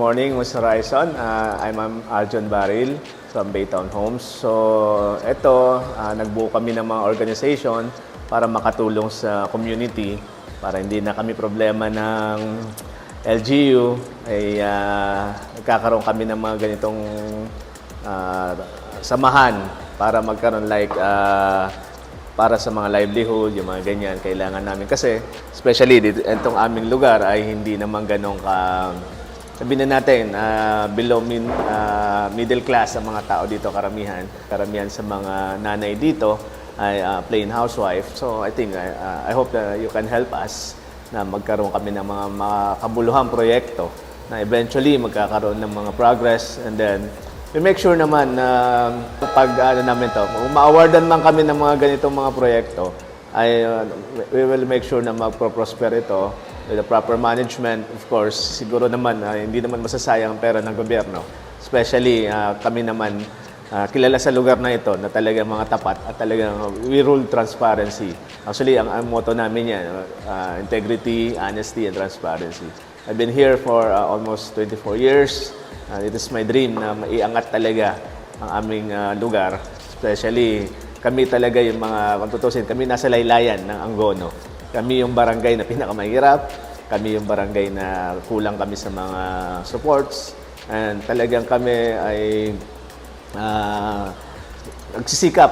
morning, Mr. Horizon. Uh, I'm Arjun Baril from Baytown Homes. So, eto, uh, nagbuo kami ng mga organization para makatulong sa community para hindi na kami problema ng LGU ay uh, nagkakaroon kami ng mga ganitong uh, samahan para magkaroon like uh, para sa mga livelihood, yung mga ganyan, kailangan namin. Kasi, especially dito, itong aming lugar ay hindi naman ganong ka, sabihin na natin, ah, below min, ah, middle class ang mga tao dito karamihan. Karamihan sa mga nanay dito ay ah, plain housewife. So, I think, ah, I hope that you can help us na magkaroon kami ng mga makabuluhang proyekto na eventually magkakaroon ng mga progress and then we make sure naman na pag ano namin to, ma-awardan man kami ng mga ganitong mga proyekto, ay uh, we will make sure na magpro-prosper ito with the proper management. Of course, siguro naman uh, hindi naman masasayang ang pera ng gobyerno. Especially uh, kami naman uh, kilala sa lugar na ito na talagang mga tapat at talagang we rule transparency. Actually, ang, ang motto namin yan, uh, integrity, honesty, and transparency. I've been here for uh, almost 24 years. Uh, it is my dream na maiangat talaga ang aming uh, lugar. Especially, kami talaga yung mga, kung tutusin, kami nasa laylayan ng Angono. Kami yung barangay na pinakamahirap. Kami yung barangay na kulang kami sa mga supports. And talagang kami ay uh, nagsisikap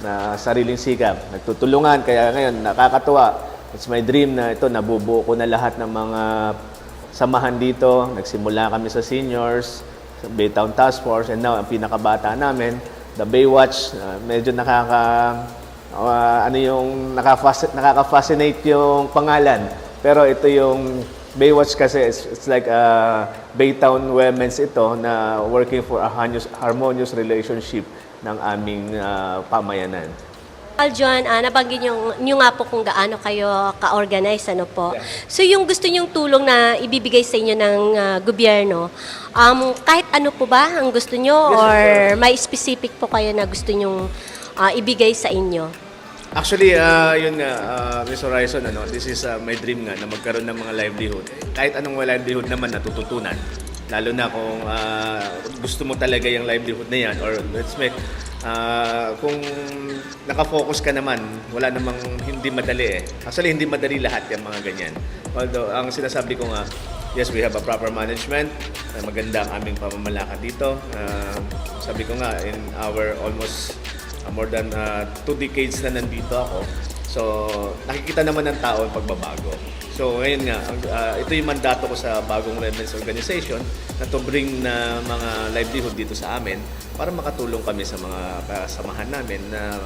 na sariling sikap. Nagtutulungan. Kaya ngayon, nakakatuwa. It's my dream na ito, nabubuo ko na lahat ng mga samahan dito. Nagsimula kami sa seniors, sa Baytown Task Force, and now ang pinakabata namin, the Baywatch, uh, medyo nakaka uh, ano yung nakaka nakaka-fascinate yung pangalan. Pero ito yung Baywatch kasi it's, it's like a Baytown Women's ito na working for a harmonious, harmonious relationship ng aming uh, pamayanan. Aljon, ah, nabanggit nyo, nyo nga po kung gaano kayo ka-organize, ano po. So yung gusto nyong tulong na ibibigay sa inyo ng ah, gobyerno, um, kahit ano po ba ang gusto nyo or may specific po kayo na gusto nyong ah, ibigay sa inyo? Actually, uh, yun nga, uh, Miss Horizon, ano, this is uh, my dream nga na magkaroon ng mga livelihood. Kahit anong livelihood naman natututunan. Lalo na kung uh, gusto mo talaga yung livelihood na yan or let's make, uh, kung nakafocus ka naman, wala namang hindi madali eh. Actually, hindi madali lahat yung mga ganyan. Although, ang sinasabi ko nga, yes, we have a proper management. Uh, maganda ang aming pamamalakad dito. Uh, sabi ko nga, in our almost more than uh, two decades na nandito ako. So, nakikita naman ng tao ang pagbabago. So, ngayon nga, uh, ito yung mandato ko sa bagong Remnants Organization na to bring na mga livelihood dito sa amin para makatulong kami sa mga kasamahan namin na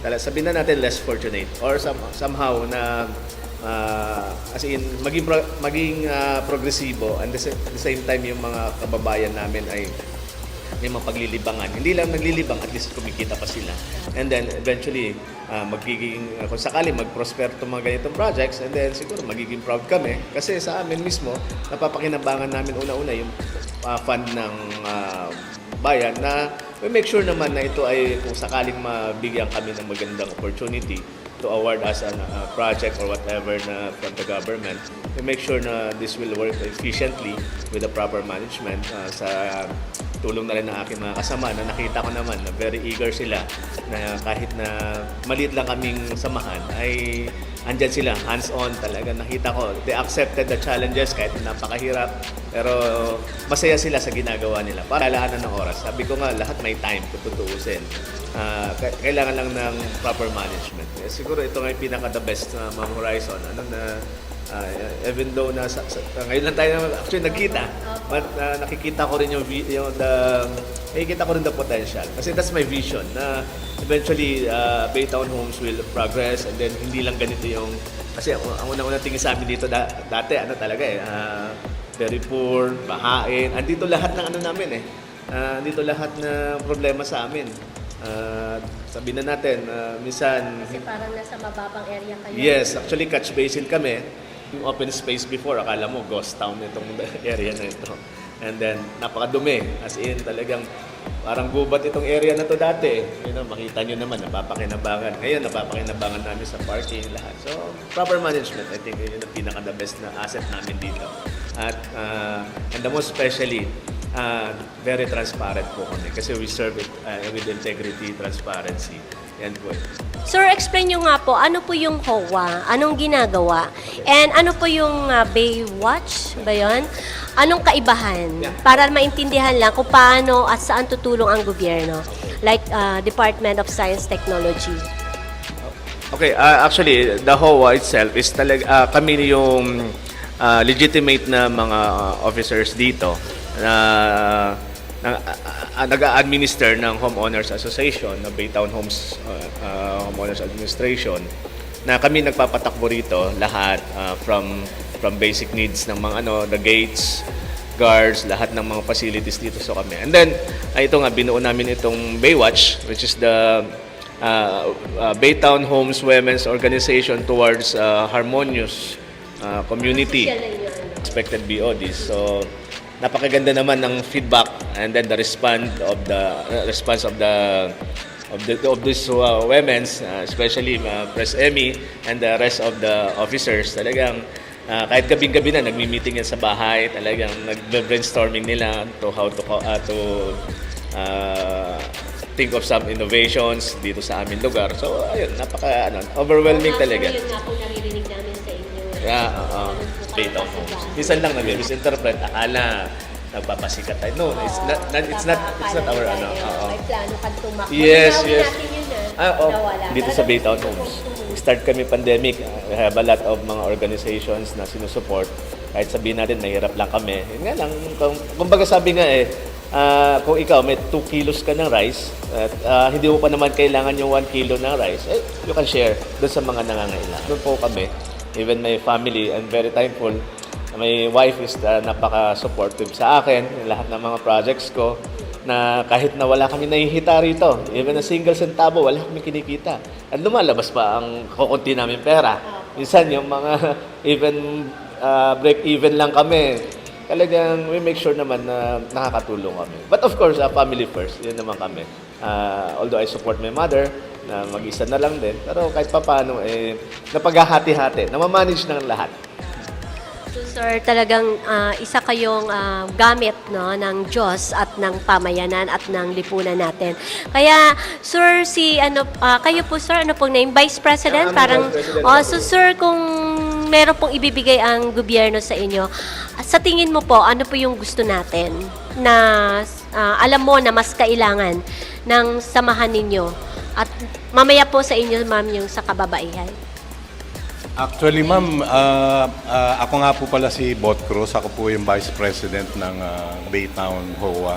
uh, sabihin na natin less fortunate or some, somehow na uh, as in maging pro- maging uh, progresibo and at the same time yung mga kababayan namin ay may mga paglilibangan. Hindi lang naglilibang, at least kumikita pa sila. And then eventually, uh, magiging, uh, kung sakali mag-prosper itong mga ganitong projects, and then siguro magiging proud kami. Kasi sa amin mismo, napapakinabangan namin una-una yung uh, fund ng uh, bayan na we make sure naman na ito ay kung sakaling mabigyan kami ng magandang opportunity to award us a uh, project or whatever na from the government, we make sure na this will work efficiently with the proper management uh, sa tulong na rin ng aking mga kasama na nakita ko naman na very eager sila na kahit na maliit lang kaming samahan ay andyan sila, hands-on talaga. Nakita ko, they accepted the challenges kahit napakahirap. Pero masaya sila sa ginagawa nila. Para lalaanan ng oras. Sabi ko nga, lahat may time kung tutuusin. Ka- kailangan lang ng proper management. Eh, siguro ito nga yung pinaka-the best na Ma'am Horizon. Ano na, ah, even though na sa, sa, ngayon lang tayo actually nagkita, but ah, nakikita ko rin yung, yung the, nakikita ko rin the potential. Kasi that's my vision na eventually uh, Baytown Homes will progress and then hindi lang ganito yung kasi ang, ang unang-unang tingin sa amin dito da, dati ano talaga eh ah, very poor, bahain. Andito lahat ng ano namin eh. Ah, andito lahat na problema sa amin. Ah, sabihin na natin, ah, minsan Kasi parang nasa mababang area kayo. Yes, actually catch basin kami. Yung open space before, akala mo ghost town itong area na ito. And then, napakadumi. As in, talagang parang gubat itong area na to dati. You know, makita nyo naman, napapakinabangan. Ngayon, napapakinabangan namin sa parking lahat. So, proper management, I think, yun ang pinaka-the best na asset namin dito. At uh, and the most especially, uh, very transparent po kami kasi we serve it uh, with integrity, transparency. Yan po. Sir, explain nyo nga po, ano po yung HOA? Anong ginagawa? And ano po yung uh, Baywatch ba yun? Anong kaibahan? Yeah. Para maintindihan lang kung paano at saan tutulong ang gobyerno. Like uh, Department of Science Technology. Okay, uh, actually, the HOA itself is talaga, uh, kami yung uh, legitimate na mga uh, officers dito na na uh, nag-administer ng Homeowners Association, na Baytown Homes uh, uh, Homeowners Administration, na kami nagpapatakbo rito lahat uh, from from basic needs ng mga ano, the gates, guards, lahat ng mga facilities dito sa kami. And then, ay ito nga, binuo namin itong Baywatch, which is the uh, uh, Baytown Homes Women's Organization towards uh, harmonious uh, community expected BODs. So, napakaganda naman ng feedback and then the response of the uh, response of the of the of these uh, women's uh, especially uh, Press Emmy and the rest of the officers talagang uh, kahit gabing-gabi na nagmi-meeting yan sa bahay talagang nag-brainstorming nila to how to uh, to uh, think of some innovations dito sa aming lugar. So ayun, napaka ano, overwhelming talaga. Yun nga po naririnig namin sa inyo. Yeah, oo. Baytown Homes. Minsan lang nag-misinterpret, akala nagpapasikat tayo. No, it's not, not- it's not, it's not our ano. oo. May plano kang tumakbo. Yes, yes. ah. Ah, oh, dito sa Baytown Homes. Start kami pandemic. uh, We have a lot of mga organizations na sinusupport. Kahit sabihin natin, mahirap lang kami. Yun nga lang, kung, kumbaga sabi nga eh, ah, kung ikaw may 2 kilos ka ng rice at ah, hindi mo pa naman kailangan yung 1 kilo ng rice, eh, you can share doon sa mga nangangailangan. Doon po kami. Even my family, I'm very thankful. My wife is ah, napaka-supportive sa akin, lahat ng mga projects ko na kahit na wala kami nahihita rito, even a single centavo, wala kami kinikita. At lumalabas pa ang kukunti namin pera. Minsan yung mga even uh, break even lang kami. Talagang we make sure naman na nakakatulong kami. But of course, uh, family first. Yun naman kami. Uh, although I support my mother, na mag-isa na lang din. Pero kahit pa paano, eh, napaghahati-hati, namamanage ng lahat. So sir, talagang ah, isa kayong ah, gamit no ng Diyos at ng pamayanan at ng lipunan natin. Kaya sir si ano ah, kayo po sir ano pong name Vice President Ah, parang Vice President oh so sir kung meron pong ibibigay ang gobyerno sa inyo sa tingin mo po ano po yung gusto natin na ah, alam mo na mas kailangan ng samahan ninyo at mamaya po sa inyo ma'am yung sa kababaihan. Actually, ma'am, ah, ah, ako nga po pala si Bot Cruz. Ako po yung Vice President ng ah, Baytown HOA.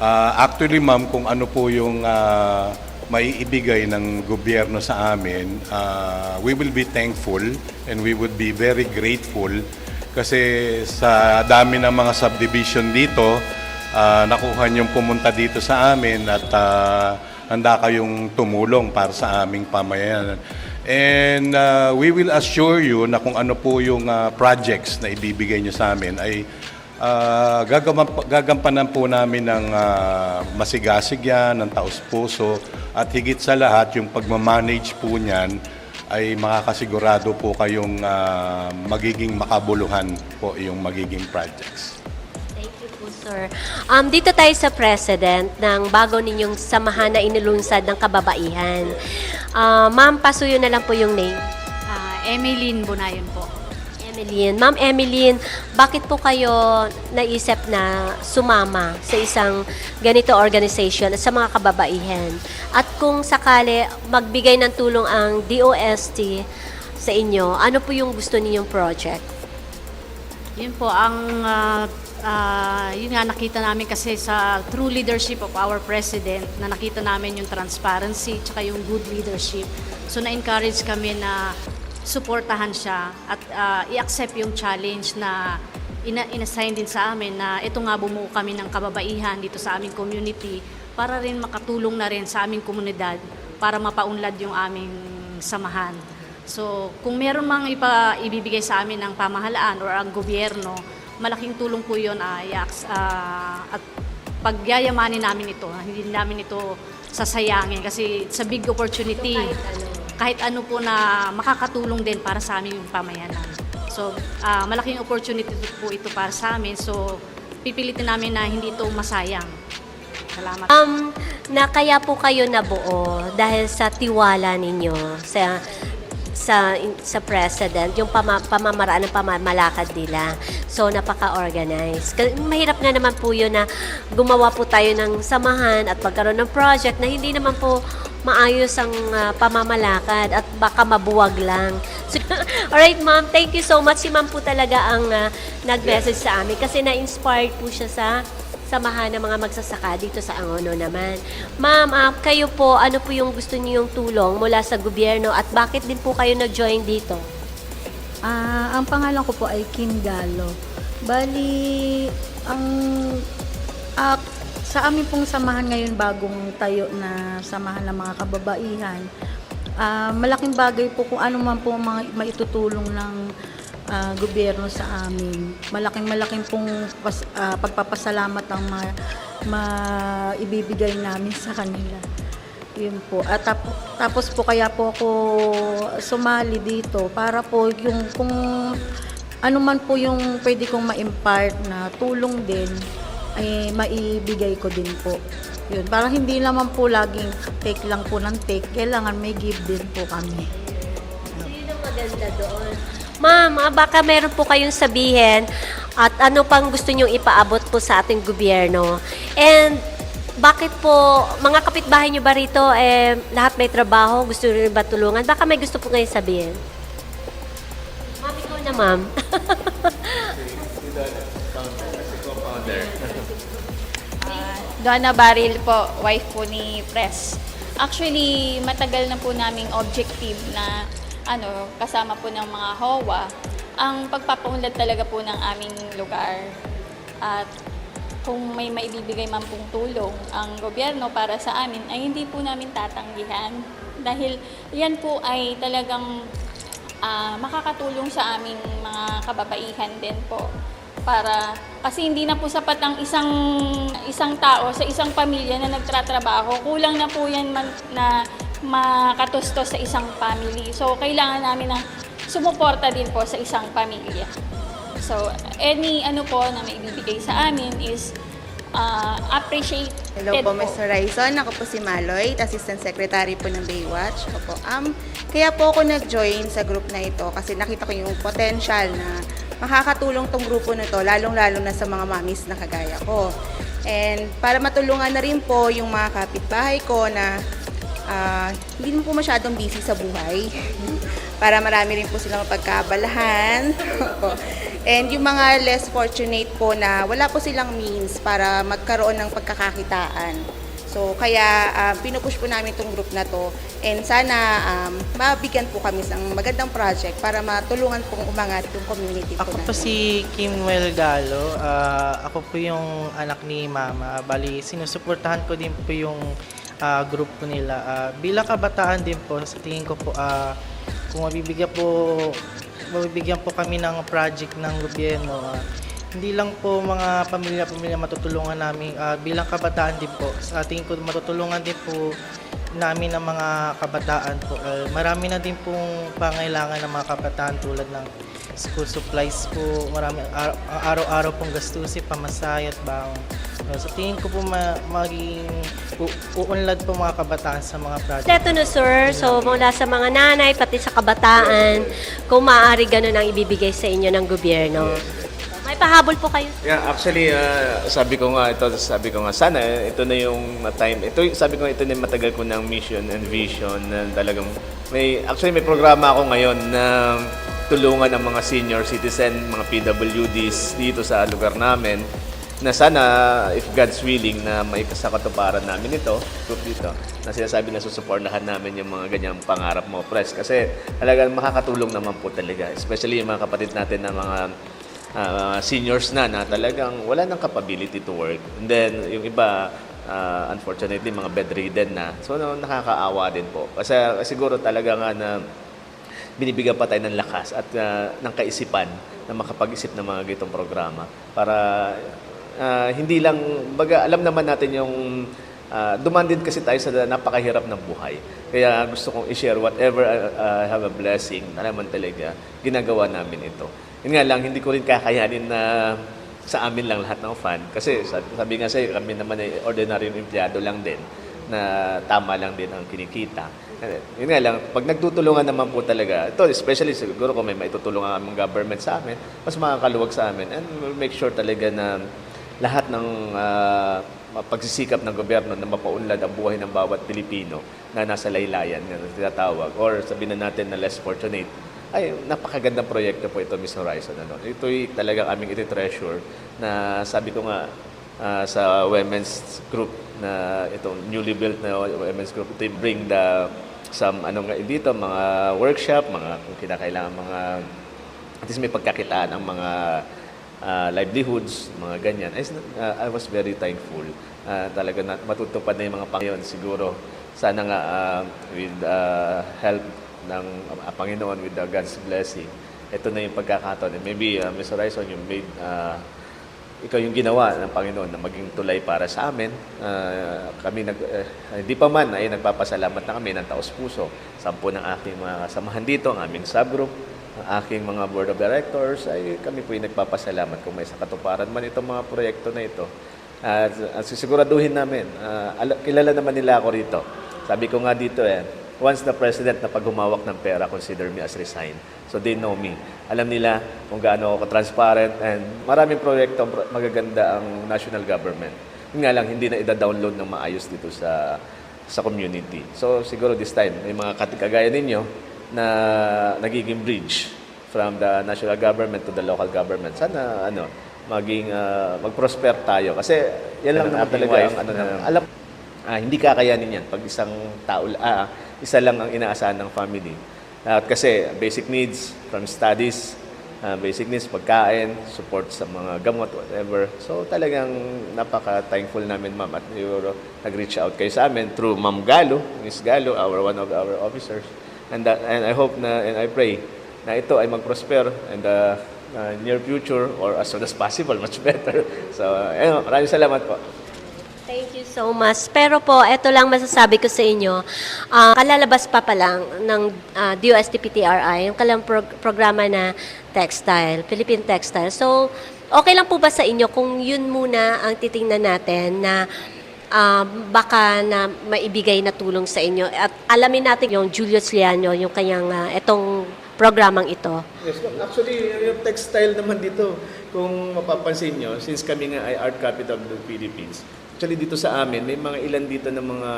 Ah, actually, ma'am, kung ano po yung ah, maiibigay ng gobyerno sa amin, ah, we will be thankful and we would be very grateful kasi sa dami ng mga subdivision dito, ah, nakuha niyong pumunta dito sa amin at ah, handa kayong tumulong para sa aming pamayanan. And uh, we will assure you na kung ano po yung uh, projects na ibibigay nyo sa amin ay uh, gagampanan po namin ng uh, masigasig yan, ng taos puso at higit sa lahat yung pagmamanage po niyan ay makakasigurado po kayong uh, magiging makabuluhan po yung magiging projects. Sir. Um, dito tayo sa president ng bago ninyong samahan na inilunsad ng kababaihan. Ah, Ma'am, pasuyo na lang po yung name. Ah, Emeline Bunayon po. Emeline. Ma'am Emeline, bakit po kayo naisip na sumama sa isang ganito organization at sa mga kababaihan? At kung sakali magbigay ng tulong ang DOST sa inyo, ano po yung gusto ninyong project? Yun po ang ah, ah, yun nga nakita namin kasi sa true leadership of our president na nakita namin yung transparency tsaka yung good leadership. So na-encourage kami na suportahan siya at ah, i-accept yung challenge na ina- inassign din sa amin na ito nga bumuo kami ng kababaihan dito sa aming community para rin makatulong na rin sa aming komunidad para mapaunlad yung aming samahan. So, kung meron mang ipa, ibibigay sa amin ng pamahalaan or ang gobyerno, malaking tulong po yun ay aks- ah, at pagyayamanin namin ito. Hindi namin ito sasayangin kasi it's a big opportunity. So, kahit ano. Kahit ano po na makakatulong din para sa aming pamayanan. So, ah, malaking opportunity po ito para sa amin. So, pipilitin namin na hindi ito masayang. Salamat. Um, na kaya po kayo nabuo dahil sa tiwala ninyo sa sa sa president, yung pama, pamamaraan ng pamamalakad nila. So, napaka-organized. Kasi Mahirap nga naman po yun na gumawa po tayo ng samahan at magkaroon ng project na hindi naman po maayos ang ah, pamamalakad at baka mabuwag lang. So, alright, ma'am. Thank you so much. Si ma'am po talaga ang ah, nag-message sa amin kasi na-inspired po siya sa samahan ng mga magsasaka dito sa Angono naman. Ma'am, ah, kayo po, ano po yung gusto niyong tulong mula sa gobyerno at bakit din po kayo nag-join dito? Ah, ang pangalan ko po ay Kim Galo. Bali, ang ah, sa amin pong samahan ngayon bagong tayo na samahan ng mga kababaihan, ah, malaking bagay po kung ano man po mga maitutulong ng ah, gobyerno sa amin. Malaking malaking pong pas, ah, pagpapasalamat ang ma, maibibigay namin sa kanila. Yun po. At tap- tapos po kaya po ako sumali dito para po yung kung ano man po yung pwede kong ma-impart na tulong din ay maibigay ko din po. Yun. Para hindi naman po laging take lang po ng take. Kailangan may give din po kami. Yun ang maganda doon. Ma'am, ah, baka meron po kayong sabihin at ano pang gusto nyong ipaabot po sa ating gobyerno. And bakit po, mga kapitbahay nyo ba rito, eh, lahat may trabaho, gusto nyo ba tulungan? Baka may gusto po ngayon sabihin. Ma'am, ikaw na ma'am. Donna Baril po, wife po ni Press. Actually, matagal na po naming objective na ano, kasama po ng mga HOA ang pagpapaunlad talaga po ng aming lugar. At kung may maibibigay man pong tulong ang gobyerno para sa amin, ay hindi po namin tatanggihan. Dahil yan po ay talagang ah, makakatulong sa aming mga kababaihan din po para kasi hindi na po sapat ang isang isang tao sa isang pamilya na nagtratrabaho. Kulang na po 'yan man, na makatustos sa isang family. So kailangan namin ng sumuporta din po sa isang pamilya. So any ano po na may bibigay sa amin is uh, appreciate Hello po, Ms. Horizon. Ako po si Maloy, Assistant Secretary po ng Baywatch. Opo. Um, kaya po ako nag-join sa group na ito kasi nakita ko yung potential na makakatulong tong grupo na to, lalong-lalo na sa mga mamis na kagaya ko. And para matulungan na rin po yung mga kapitbahay ko na ah, hindi naman po masyadong busy sa buhay. para marami rin po silang mapagkabalahan. And yung mga less fortunate po na wala po silang means para magkaroon ng pagkakakitaan. So kaya ah, pinupush po namin itong group na to and sana um, mabigyan po kami ng magandang project para matulungan pong umangat yung community po Ako po si Kimwell Galo. Ah, ako po yung anak ni Mama. Bali, sinusuportahan ko din po yung ah, group po nila. Ah, bilang kabataan din po, sa tingin ko po, ah, kung mabibigyan po, mabibigyan po kami ng project ng gobyerno, ah, hindi lang po mga pamilya-pamilya matutulungan namin. ah, bilang kabataan din po, sa tingin ko matutulungan din po namin ng mga kabataan po. Ah, marami na din pong pangailangan ng mga kabataan tulad ng school supplies po, marami ar- araw-araw pong gastusin, pamasahe at baon. Uh, sa tingin ko po ma- magiging u- uunlad po mga kabataan sa mga project. Ito na sir, so mula sa mga nanay, pati sa kabataan, kung maaari ganun ang ibibigay sa inyo ng gobyerno. May pahabol po kayo. Yeah, actually, uh, sabi ko nga, ito, sabi ko nga, sana ito na yung time. Ito, sabi ko nga, ito na yung matagal ko ng mission and vision na talagang may, actually may programa ako ngayon na tulungan ang mga senior citizen, mga PWDs dito sa lugar namin na sana, if God's willing, na may kasakatuparan namin ito, group dito, na sinasabi na susupornahan namin yung mga ganyang pangarap mo, press. Kasi talagang makakatulong naman po talaga, especially yung mga kapatid natin na mga ah, seniors na na talagang wala ng capability to work. And then, yung iba, ah, unfortunately, mga bedridden na. So, no, nakakaawa din po. Kasi siguro talaga nga na binibigyan pa tayo ng lakas at ah, ng kaisipan na makapag-isip ng mga gitong programa para ah, hindi lang, baga, alam naman natin yung ah, dumaan din kasi tayo sa napakahirap ng buhay. Kaya gusto kong i-share whatever I have a blessing na naman talaga, ginagawa namin ito. Yun nga lang, hindi ko rin kakayanin na sa amin lang lahat ng fan. Kasi sabi, nga sa'yo, kami naman ay ordinary empleyado lang din na tama lang din ang kinikita. Yun nga lang, pag nagtutulungan naman po talaga, ito especially siguro kung may maitutulungan ang government sa amin, mas makakaluwag sa amin and we'll make sure talaga na lahat ng ah, pagsisikap ng gobyerno na mapaunlad ang buhay ng bawat Pilipino na nasa laylayan na tinatawag or sabihin na natin na less fortunate ay napakagandang proyekto po ito Miss Horizon ano. Ito'y talagang aming iti-treasure na sabi ko nga ah, sa women's group na itong newly built na women's group to bring the some ano nga dito mga workshop mga kung kinakailangan mga at least may pagkakitaan ang mga ah, livelihoods, mga ganyan. I, uh, I was very thankful. Ah, talaga na matutupad na yung mga Panginoon siguro. Sana nga ah, with ah, help ng ah, Panginoon, with the God's blessing, ito na yung pagkakataon. And maybe, uh, Ms. Horizon, you made, ah, ikaw yung ginawa ng Panginoon na maging tulay para sa amin. Ah, kami nag, eh, hindi pa man ay nagpapasalamat na kami ng taos puso. Sampu ng aking mga kasamahan dito, ang aming subgroup, aking mga board of directors, ay kami po yung nagpapasalamat kung may katuparan man itong mga proyekto na ito. At at sisiguraduhin namin, ala- kilala naman nila ako rito. Sabi ko nga dito eh, once the president na pag humawak ng pera, consider me as resign. So they know me. Alam nila kung gaano ako transparent and maraming proyekto pro- magaganda ang national government. Yun nga lang, hindi na ida-download ng maayos dito sa sa community. So siguro this time, may mga kagaya ninyo na nagiging bridge from the national government to the local government. Sana ano, maging ah, mag-prosper tayo kasi yan lang naman talaga ang ano na alam ah, hindi kakayanin yan pag isang tao ah, isa lang ang inaasahan ng family. At kasi basic needs from studies, ah, basic needs, pagkain, support sa mga gamot, whatever. So talagang napaka-thankful namin ma'am at you nag-reach out kayo sa amin through Ma'am Galo, Miss Galo, our one of our officers. And, that, and I hope na, and I pray na ito ay mag-prosper in the uh, near future or as soon as possible, much better. So, ayun, maraming salamat po. Thank you so much. Pero po, ito lang masasabi ko sa inyo. Ah, kalalabas pa pa lang ng ah, DOST-PTRI, yung kalang prog- programa na textile, Philippine Textile. So, okay lang po ba sa inyo kung yun muna ang titingnan natin na ah, baka na maibigay na tulong sa inyo at alamin natin yung Julius Liano, yung kanyang ah, etong programang ito. Yes, actually, yung textile naman dito, kung mapapansin nyo, since kami nga ay art capital of the Philippines, actually dito sa amin, may mga ilan dito ng mga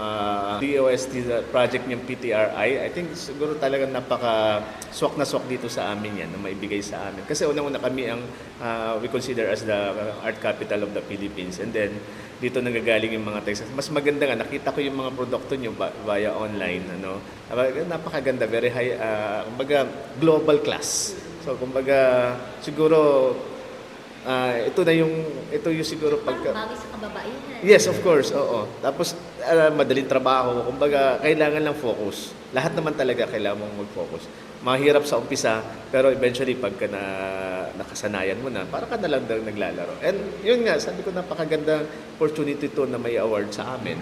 uh, DOST project niyang PTRI. I think siguro talagang napaka swak na swak dito sa amin yan, na maibigay sa amin. Kasi unang-una kami ang uh, we consider as the art capital of the Philippines. And then, dito nanggagaling yung mga textiles. Mas maganda nga, nakita ko yung mga produkto nyo via online. Ano? Napakaganda, very high, uh, kumbaga, global class. So, kumbaga, siguro, ah, ito na yung, ito yung siguro pagka... Bagay sa kababaihan. Yes, of course, oo. Tapos, ah, madaling trabaho. Kumbaga, kailangan lang focus. Lahat naman talaga kailangan mong mag-focus. Mahirap sa umpisa, pero eventually, pagka na, nakasanayan mo na, para ka na lang daw naglalaro. And yun nga, sabi ko, napakagandang opportunity to na may award sa amin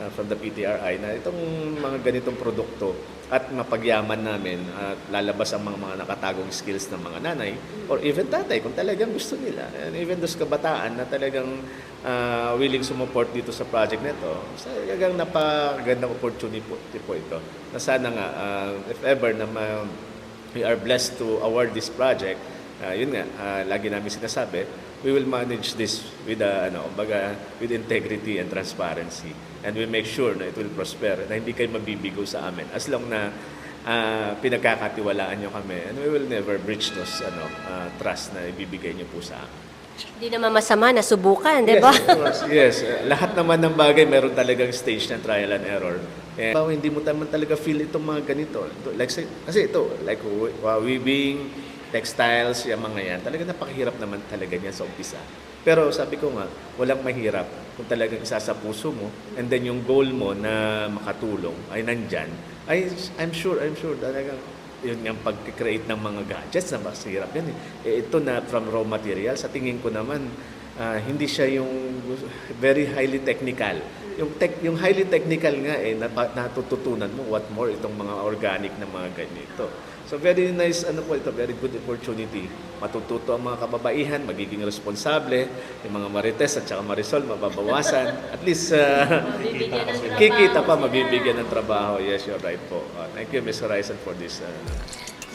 uh, from the PTRI na itong mga ganitong produkto at mapagyaman namin at lalabas ang mga, mga nakatagong skills ng mga nanay or even tatay kung talagang gusto nila. And even those kabataan na talagang uh, willing sumuport dito sa project na ito, talagang napagandang opportunity po, po ito. Na sana nga, uh, if ever na ma- we are blessed to award this project, uh, yun nga, uh, lagi namin sinasabi, we will manage this with uh, ano, kumbaga, with integrity and transparency. And we make sure na it will prosper, na hindi kayo mabibigo sa amin. As long na uh, pinagkakatiwalaan nyo kami, and we will never breach those ano, uh, trust na ibibigay nyo po sa amin. Hindi naman masama na subukan, di ba? Yes, of course. Yes. Uh, lahat naman ng bagay meron talagang stage ng trial and error. Eh, bawa, hindi mo naman talaga feel itong mga ganito. Ito, Like, say- kasi ito, like uh, weaving, textiles, yung mga yan, talaga napakahirap naman talaga niyan sa umpisa. Pero sabi ko nga, walang mahirap kung talagang isa sa puso mo and then yung goal mo na makatulong ay nandyan, ay I'm sure, I'm sure talagang yun yung pag-create ng mga gadgets na mas hirap yan. Eh. Eh, ito na from raw material, sa tingin ko naman, ah, hindi siya yung very highly technical. yung tech, yung highly technical nga eh natututunan mo what more itong mga organic na mga ganito. So very nice ano po ito, very good opportunity. Matututo ang mga kababaihan, magiging responsable, yung mga marites at saka marisol mababawasan. At least uh, kikita pa mabibigyan ng trabaho. Yes, you're right po. Uh, thank you Ms. Horizon for this. Uh,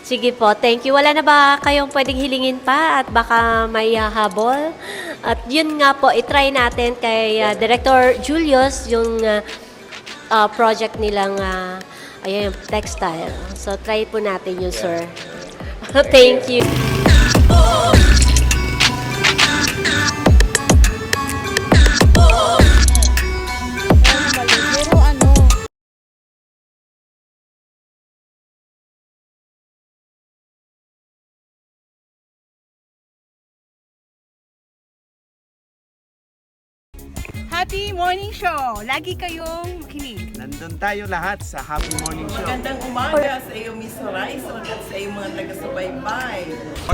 Sige po, thank you. Wala na ba kayong pwedeng hilingin pa at baka may hahabol? At yun nga po, itry natin kay uh, Director Julius yung uh, uh, project nilang uh, ayun, yung textile. So try po natin yun, sir. thank you. Happy Morning Show! Lagi kayong makinig. Nandun tayo lahat sa Happy Morning Show. Magandang umaga sa iyo, Miss Horizon, at sa iyong mga taga-subaybay.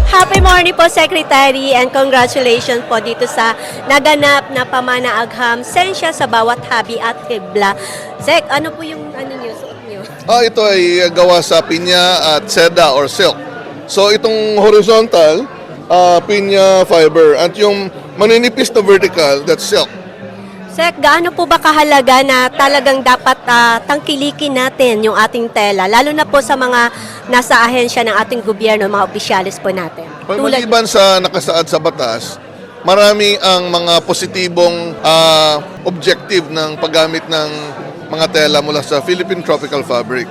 Happy morning po, Secretary, and congratulations po dito sa naganap na pamana-agham sensya sa bawat habi at hibla. Sek, ano po yung ano niyo, suot niyo? Ah, ito ay gawa sa pinya at seda or silk. So itong horizontal, ah, pinya fiber at yung maninipis na vertical, that's silk. Sek, gaano po ba kahalaga na talagang dapat ah, tangkilikin natin yung ating tela, lalo na po sa mga nasa ahensya ng ating gobyerno, mga opisyalis po natin? Maliban sa nakasaad sa batas, marami ang mga positibong ah, objective ng paggamit ng mga tela mula sa Philippine Tropical Fabric.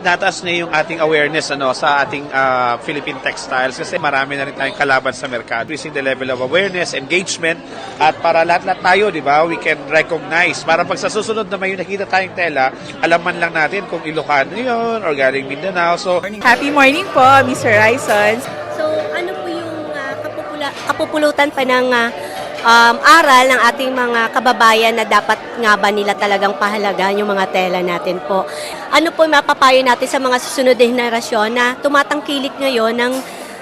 Nataas na yung ating awareness ano sa ating ah, Philippine textiles kasi marami na rin tayong kalaban sa merkado. Increasing the level of awareness, engagement, at para lahat-lahat tayo, di ba, we can recognize. Para pag sa susunod na may nakita tayong tela, alaman lang natin kung Ilocano yun or galing Mindanao. So, Happy morning po, Miss Horizon. So, ano po yung ah, kapupula- kapupulutan pa ng ah, um, aral ng ating mga kababayan na dapat nga ba nila talagang pahalagaan yung mga tela natin po? Ano po mapapayo natin sa mga susunod na henerasyon na tumatangkilik ngayon ng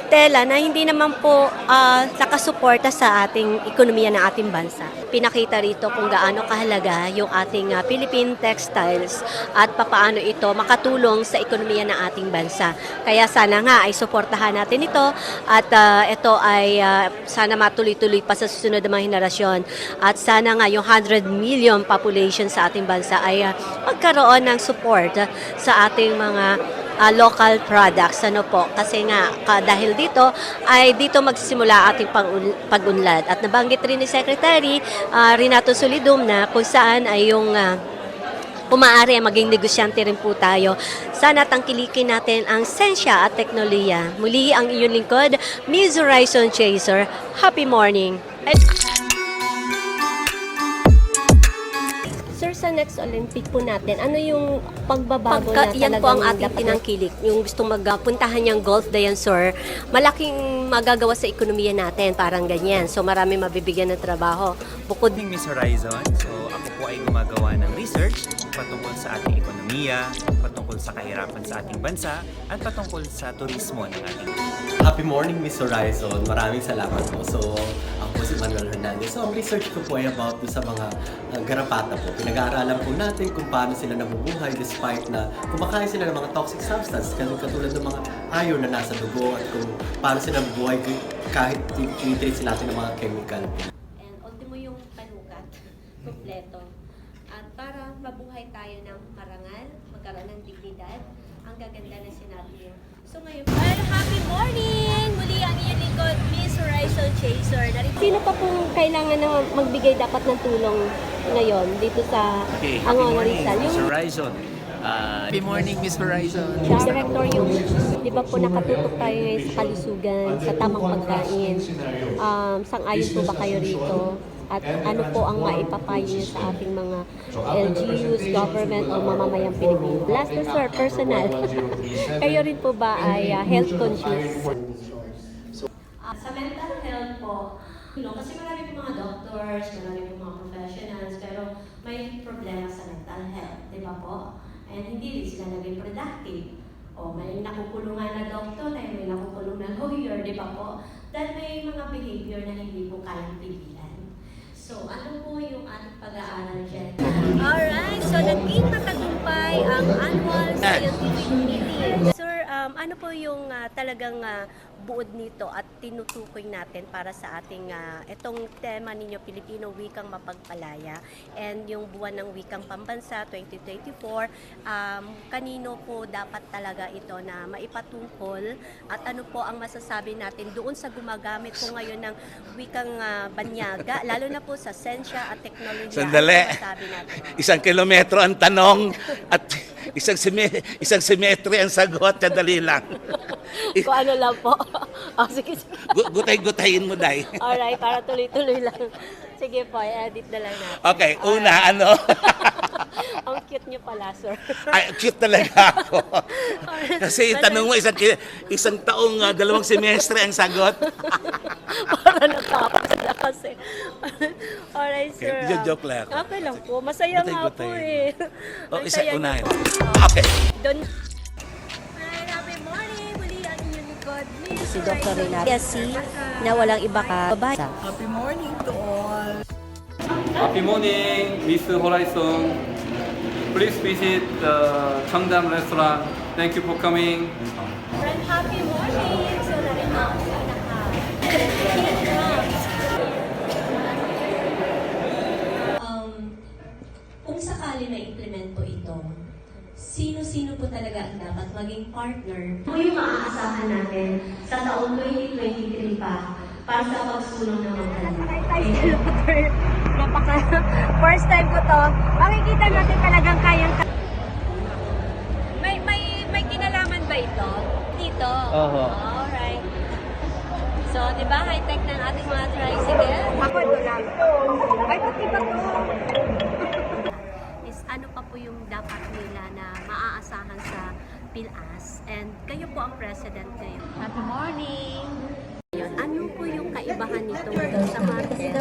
tela na hindi naman po ah, nakasuporta sa ating ekonomiya ng ating bansa. Pinakita rito kung gaano kahalaga yung ating ah, Philippine textiles at papaano ito makatulong sa ekonomiya ng ating bansa. Kaya sana nga ay suportahan natin ito at ah, ito ay ah, sana matuloy-tuloy pa sa susunod na mga henerasyon at sana nga yung 100 million population sa ating bansa ay ah, magkaroon ng support sa ating mga ah, local products ano po kasi nga dahil dito ay dito magsisimula ating pag- pag-unlad at nabanggit rin ni Secretary ah, Renato Solidum na kung saan ay yung ah, kung ay maging negosyante rin po tayo. Sana tangkilikin natin ang sensya at teknolohiya. Muli ang iyong lingkod, Ms. Horizon Chaser. Happy morning! Sir, sa next Olympic po natin, ano yung pagbabago Pagka- na yan po ang ating dapat tinangkilik. Yung gusto magpuntahan yung golf dayan, sir, malaking magagawa sa ekonomiya natin, parang ganyan. So marami mabibigyan ng trabaho. Bukod Miss Horizon. So ako ay gumagawa ng research patungkol sa ating ekonomiya, patungkol sa kahirapan sa ating bansa, at patungkol sa turismo ng ating Happy morning, Miss Horizon. Maraming salamat po. So, ako po si Manuel Hernandez. So, ang research ko po ay about sa mga uh, garapata po. Pinag-aaralan po natin kung paano sila nabubuhay despite na kumakain sila ng mga toxic substance kasi katulad ng mga iron na nasa dugo at kung paano sila nabubuhay kahit tinitreat sila natin ng mga chemical. and ultimo yung panukat, kompleto. Mabuhay tayo ng marangal, magkaroon ng dignidad, ang gaganda na sinabi niyo. So ngayon, well, happy morning! Muli ang inyong lingkod, Miss Horizon Chaser. Sino pa pong kailangan na magbigay dapat ng tulong ngayon dito sa Angono Rizal? Yung Horizon. happy morning, Miss Horizon. Director, yung, di ba po nakatutok tayo ngayon sa kalusugan, sa tamang pagkain. Um, sang-ayon po ba kayo rito? At ano po ang maipapayo niyo sa ating mga LGUs, government o mamamayang Pilipino? Last na sir, personal. kayo rin po ba ay uh, health conscious? Ah, sa mental health po, you know, kasi marami po mga doctors, marami po mga professionals, pero may problema sa mental health, di ba po? And hindi rin sila naging productive. O may nakukulungan na doktor, ay may nakukulong na lawyer, di ba po? Dahil may mga behavior na hindi po kayang pigilan. So, ano po yung ating pag-aaral dyan? So, naging matagumpay ang annual scientific meeting. Sir, um, ano po yung ah, talagang ah, buod nito at tinutukoy natin para sa ating ah, itong tema ninyo Pilipino Wikang Mapagpalaya and yung buwan ng Wikang Pambansa 2024 um, kanino po dapat talaga ito na maipatungkol at ano po ang masasabi natin doon sa gumagamit po ngayon ng wikang ah, banyaga lalo na po sa sensya at teknolohiya Sandali. Ano masasabi natin? Isang kilometro ang tanong at isang sime, isang simetri ang sagot. Kadali lang. Kung ano lang po. oh, sige, sige. Gu- Gutay-gutayin mo, Day. Alright, para tuloy-tuloy lang. Sige po, edit na lang natin. Okay, una, ano? Ang cute niyo pala, sir. Ay, cute talaga ako. Kasi Basta- tanong mo, isang, isang taong ah, dalawang semestre ang sagot. para natapos na kasi. Alright, sir. Okay, joke lang ako. Okay lang po. Masaya nga po eh. Oh, Ang isa, saya niyo unahin. po. Okay. Doon. Si Dr. Renata. Si, na walang iba ka. Babae. Happy morning to all! Happy morning, Miss Horizon. Please visit the Cheongdam restaurant. Thank you for coming. Friend, happy morning! Sino-sino po talaga ang dapat maging partner? Ito yung maaasahan natin sa taong 2023 pa para sa pagsulong ng mga Napaka, first time ko to. Makikita natin talagang kayang may may may kinalaman ba ito? Dito? Oho. Alright. So, di ba, high-tech ng ating mga tricycle? Ako, ito lang. Ay, pati ba to? Is ano pa po yung dapat nila na maaasahan sa PILAS? And kayo po ang president ngayon. Happy morning! Yun, ano po yung kaibahan nito sa market?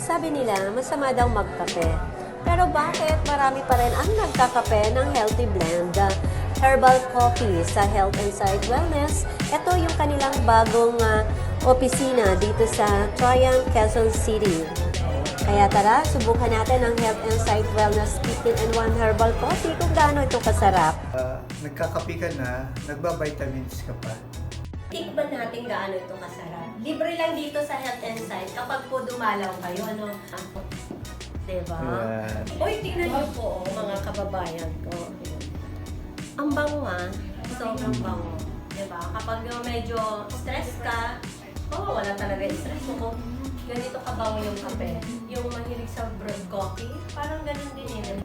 Sabi nila, masama daw magkape. Pero bakit marami pa rin ang nagkakape ng healthy blend? Uh, Herbal coffee sa Health and Sight Wellness. Ito yung kanilang bagong ah, opisina dito sa Triumph, Quezon City. Kaya tara, subukan natin ang Health and Sight Wellness 15 and 1 Herbal Coffee kung gaano ito kasarap. nagkakapi ka na, nagba-vitamins ka pa. Tikman natin gaano ito kasarap. Libre lang dito sa Health and Sight kapag po dumalaw kayo, ano? Diba? Yeah. Uy, tingnan niyo po, oh, mga kababayan ko. Ang bango ha. Sobrang bango. Diba? Kapag yung medyo stress ka, oh, wala talaga yung stress mo. Ganito kabango yung kape. Yung mahilig sa brewed coffee, parang ganun din eh.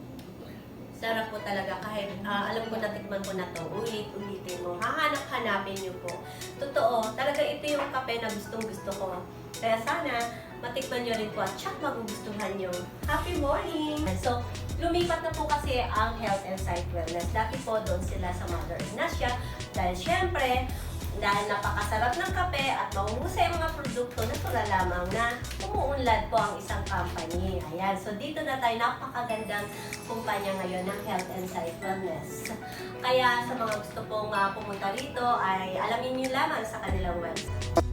Sarap po talaga kahit ah, alam ko natikman ko na to, ulit-ulitin mo. Hahanap-hanapin niyo po. Totoo, talaga ito yung kape na gustong gusto ko. Kaya sana matikman niyo rin po at tsak magugustuhan niyo. Happy morning! So, lumipat na po kasi ang Health and Sight Wellness. Dati po doon sila sa Mother Ignacia dahil syempre, dahil napakasarap ng kape at mahusay ang mga produkto na tula lamang na umuunlad po ang isang company. Ayan, so dito na tayo napakagandang kumpanya ngayon ng Health and Sight Wellness. Kaya sa mga gusto pong ah, pumunta rito ay alamin niyo lamang sa kanilang website.